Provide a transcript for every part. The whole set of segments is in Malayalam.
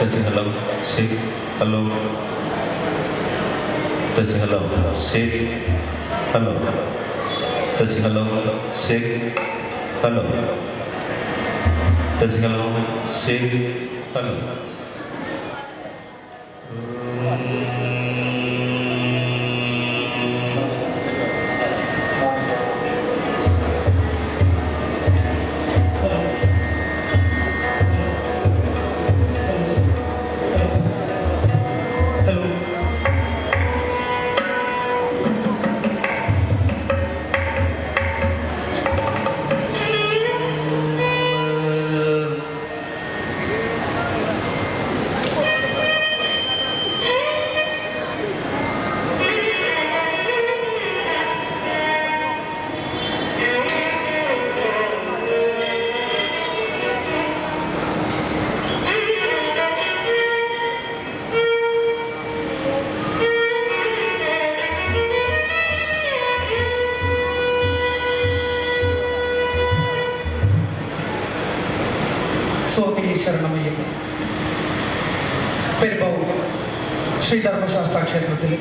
Pressing hello. Say Hello. Pressing hello. Say Hello. Pressing hello. Say Hello. Pressing hello. Shake. സ്വാമി ശരണമയ്യപ്പൻ പെരുമ്പാവൂർ ശ്രീധർമ്മശാസ്ത്ര ക്ഷേത്രത്തിൽ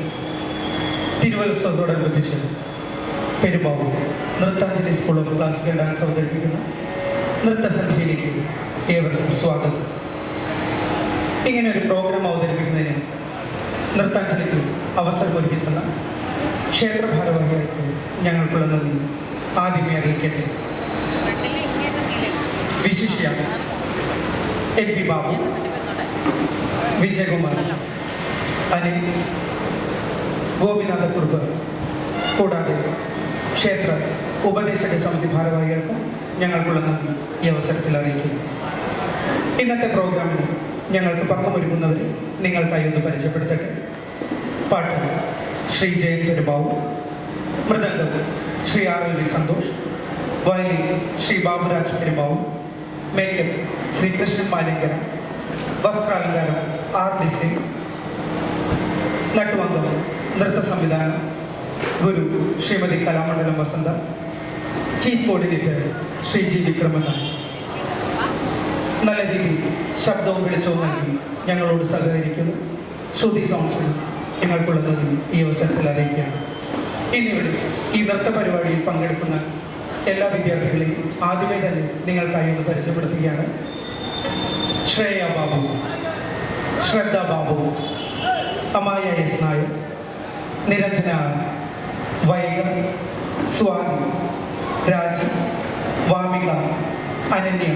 തിരുവത്സവത്തോടനുബന്ധിച്ച് Perumbavoor Nrithanjali school of classical dance അവതരിപ്പിക്കുന്ന. നൃത്തസന്ധ്യയിലേക്ക് ഏവർക്കും സ്വാഗതം. ഇങ്ങനെ ഒരു പ്രോഗ്രാം അവതരിപ്പിക്കുന്നതിന് നൃത്താഞ്ജലിക്ക് അവസരം ഒരുക്കിത്തുന്ന ക്ഷേത്ര ഭാരവാഹികൾക്ക് ഞങ്ങൾക്കുള്ള നന്ദി. ആദ്യമേ അറിയിക്കട്ടെ. വിശിഷ്യ എൻ പി ബാബു വിജയകുമാർ. അനിൽ. ഗോപിനാഥ ഗോപിനാഥക്കുറുപ്പ്. കൂടാതെ ക്ഷേത്ര ഉപദേശക സമിതി ഭാരവാഹികൾക്കും ഞങ്ങൾക്കുള്ള നന്ദി ഈ അവസരത്തിൽ അറിയിക്കുന്നു. ഇന്നത്തെ പ്രോഗ്രാമിന് ഞങ്ങൾക്ക് പക്കമൊരുക്കുന്നവരെ നിങ്ങൾക്കായി ഒന്ന് പരിചയപ്പെടുത്തട്ടെ. പാട്ട് Shri Jayan Perubabu mridangam Shri R L V Santhosh violin Shri Baburaj Perumbavoor makeup Sreekrishnan Palikkal വസ്ത്രാലങ്കാരം R designs നട്ടുവന്തം നൃത്ത സംവിധാനം ഗുരു Shrimati Kalamandalam Vasantha chief coordinator Shri G Vikraman നല്ല രീതിയിൽ ശബ്ദവും വെളിച്ചവും നൽകി ഞങ്ങളോട് സഹകരിക്കുന്നു. ശ്രുതി സൗണ്ട്സിൽ ഞങ്ങൾക്കുള്ള നന്ദി ഈ അവസരത്തിൽ അറിയിക്കുകയാണ്. ഇന്നിവിടെ ഈ നൃത്ത പരിപാടിയിൽ പങ്കെടുക്കുന്ന എല്ലാ വിദ്യാർത്ഥികളെയും ആദ്യമേ തന്നെ നിങ്ങൾക്കായി ഒന്ന് പരിചയപ്പെടുത്തുകയാണ്. ശ്രേയ ബാബു ശ്രദ്ധ ബാബു അമായ എസ് നായർ നിരഞ്ജന വൈഗ സ്വാതി രാജി വാമിക അനന്യ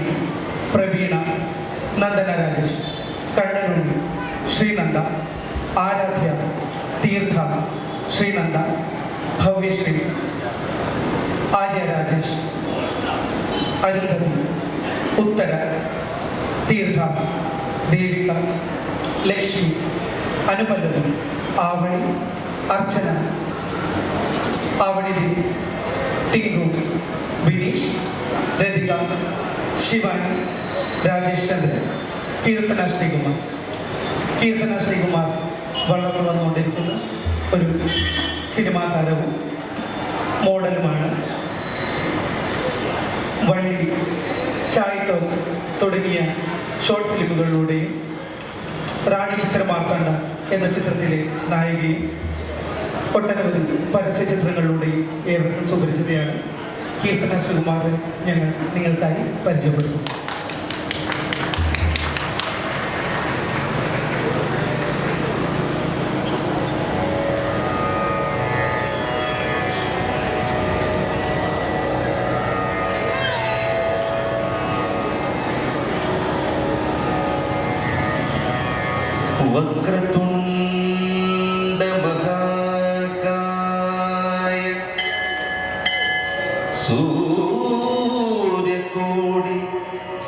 പ്രവീണ നന്ദന രാജേഷ് കണ്ണനുണ്ണി ശ്രീനന്ദ ആരാധ്യ തീർത്ഥ ശ്രീനന്ദ ഭവ്യശ്രീ ആര്യ രാജേഷ് അരുന്ധതി ഉത്തര തീർത്ഥ ദേവിക ലക്ഷ്മി അനുപല്ലവി ആവണി അർച്ചന ആവണിദേവി ടിങ്കു ബിനീഷ് രതിക ശിവാനി രാജേഷ് ചന്ദ്രൻ കീർത്തന ശ്രീകുമാർ. കീർത്തന ശ്രീകുമാർ വളർന്നു വന്നുകൊണ്ടിരിക്കുന്ന ഒരു സിനിമാ താരവും മോഡലുമാണ് ടോക്സ് തുടങ്ങിയ ഷോർട്ട് ഫിലിമുകളിലൂടെയും റാണി ചിത്രമാർക്കണ്ട എന്ന ചിത്രത്തിലെ നായികയും ഒട്ടനവധി പരസ്യ ചിത്രങ്ങളിലൂടെയും ഏവർക്കും സുപരിചിതയാണ് കീർത്തന ശ്രീകുമാറെ ഞങ്ങൾ നിങ്ങൾക്കായി പരിചയപ്പെടുത്തും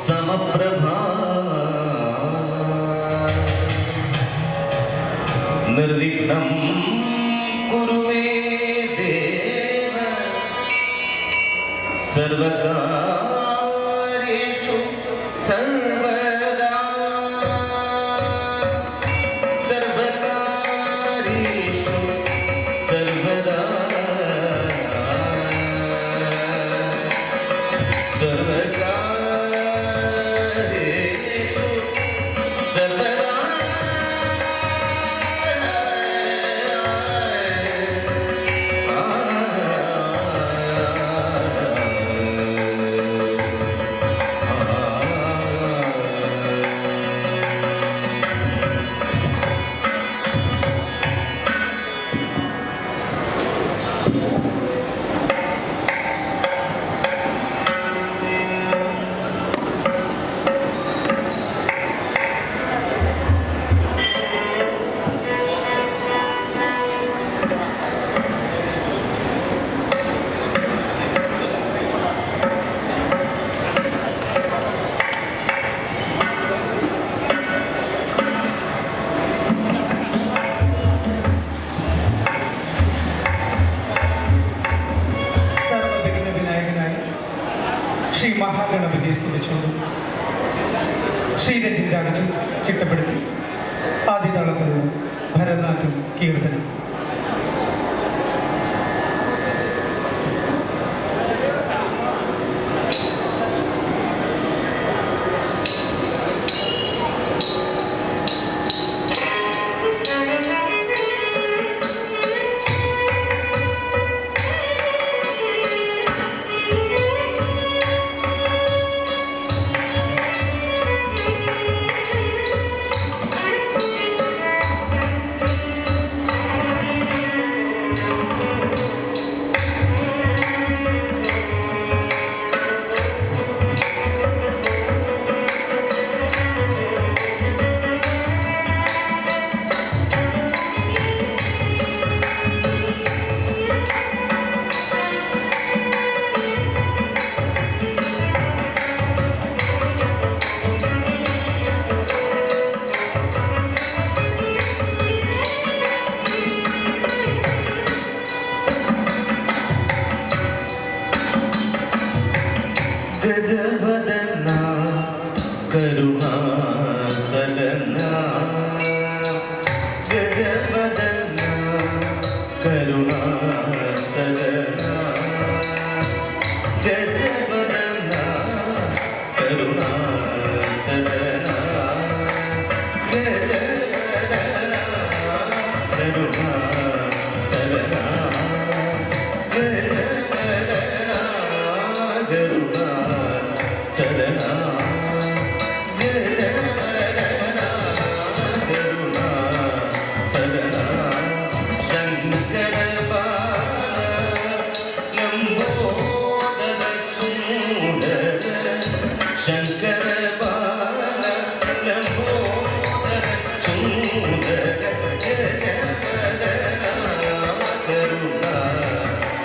സമപ്രഭാ നിർവിഘ്നം കുറുവേ ദേവ സർവകാര്യേഷു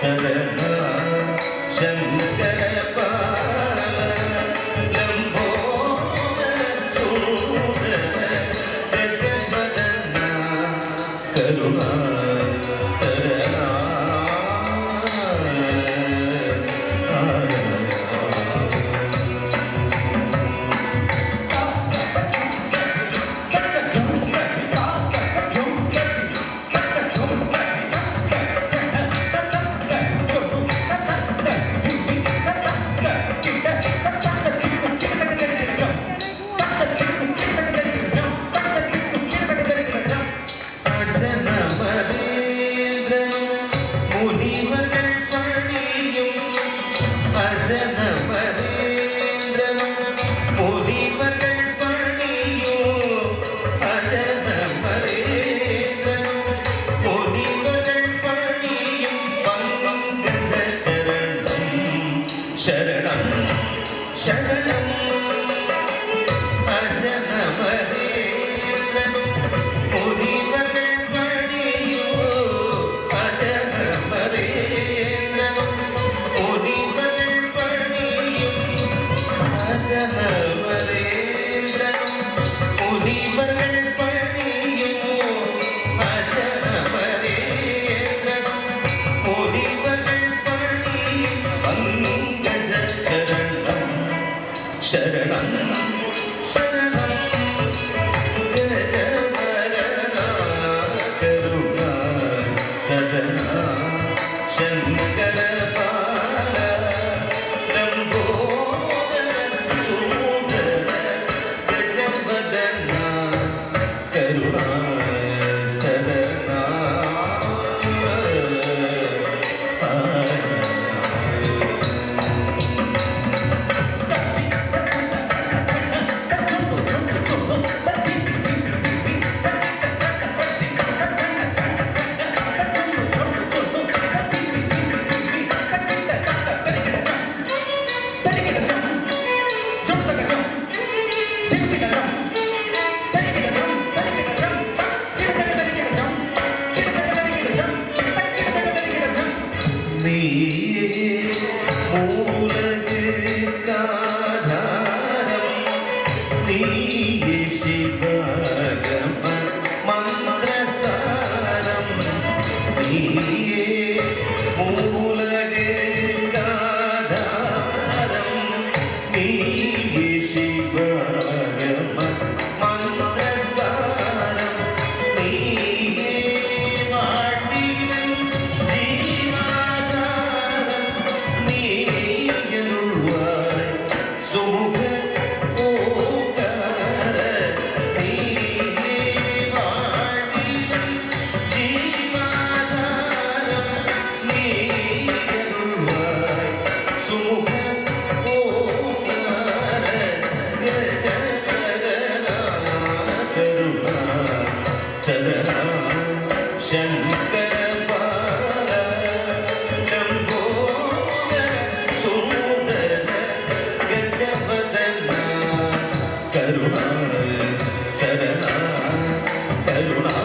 sever sen 되는구나.